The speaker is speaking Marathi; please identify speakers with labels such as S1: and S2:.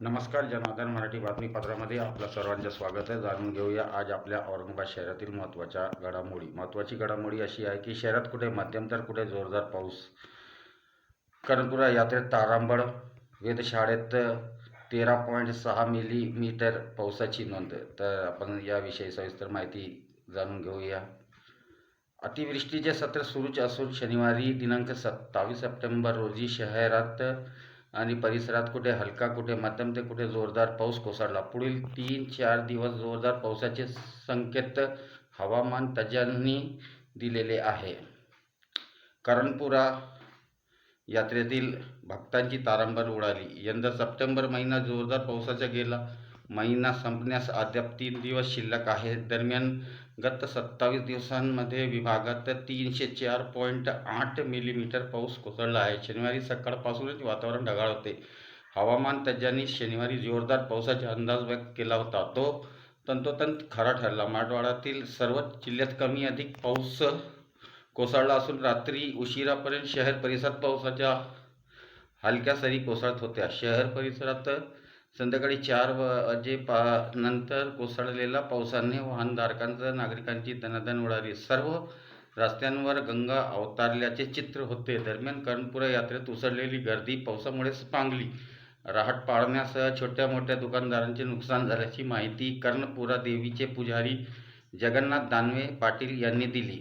S1: नमस्कार जनार्दन मराठी बातमीपत्रामध्ये आपलं सर्वांचं स्वागत आहे. जाणून घेऊया आज आपल्या औरंगाबाद शहरातील महत्त्वाच्या घडामोडी. महत्त्वाची घडामोडी अशी आहे की शहरात कुठे मध्यम तर कुठे जोरदार पाऊस. कर्णपुरा यात्रेत तारांबळ वेधशाळेत तेरा पॉईंट सहा मिलीमीटर पावसाची नोंद. तर आपण याविषयी सविस्तर माहिती जाणून घेऊया. अतिवृष्टीचे सत्र सुरूच असून शनिवारी दिनांक सत्तावीस सप्टेंबर रोजी शहरात आणि परिसरात कुठे हलका कुठे मध्यम ते कुठे जोरदार पाऊस कोसळला. पुढील तीन चार दिवस जोरदार पावसाचे संकेत हवामान तज्ज्ञांनी दिलेले आहे. करणपुरा यात्रेतील भक्तांची तारांबर उडाली. यंदा सप्टेंबर महिना जोरदार पावसाचा गेला. महिना संपण्यास अद्याप तीन दिवस शिल्लक आहे. दरम्यान गत सत्तावीस दिवसांमध्ये विभागात तीनशे चार पॉईंट आठ मिलीमीटर पाऊस कोसळला आहे. शनिवारी सकाळपासूनच वातावरण ढगाळ होते. हवामान तज्ज्ञांनी शनिवारी जोरदार पावसाचा अंदाज व्यक्त केला होता. तो तंतोतंत खरा ठरला. मराठवाड्यातील सर्वच जिल्ह्यात कमी अधिक पाऊस कोसळला असून रात्री उशिरापर्यंत शहर परिसरात पावसाच्या हलक्या सरी कोसळत होत्या. शहर परिसरात संध्याकाळी चार वाजे पा नंतर कोसळलेल्या पावसाने वाहनधारकांचा नागरिकांची दणादण उडाली. सर्व रस्त्यांवर गंगा अवतारल्याचे चित्र होते. दरम्यान कर्णपुरा यात्रेत उसळलेली गर्दी पावसामुळे पांगली. राहट पाळण्यासह छोट्या मोठ्या दुकानदारांचे नुकसान झाल्याची माहिती कर्णपुरा देवीचे पुजारी जगन्नाथ दानवे पाटील यांनी दिली.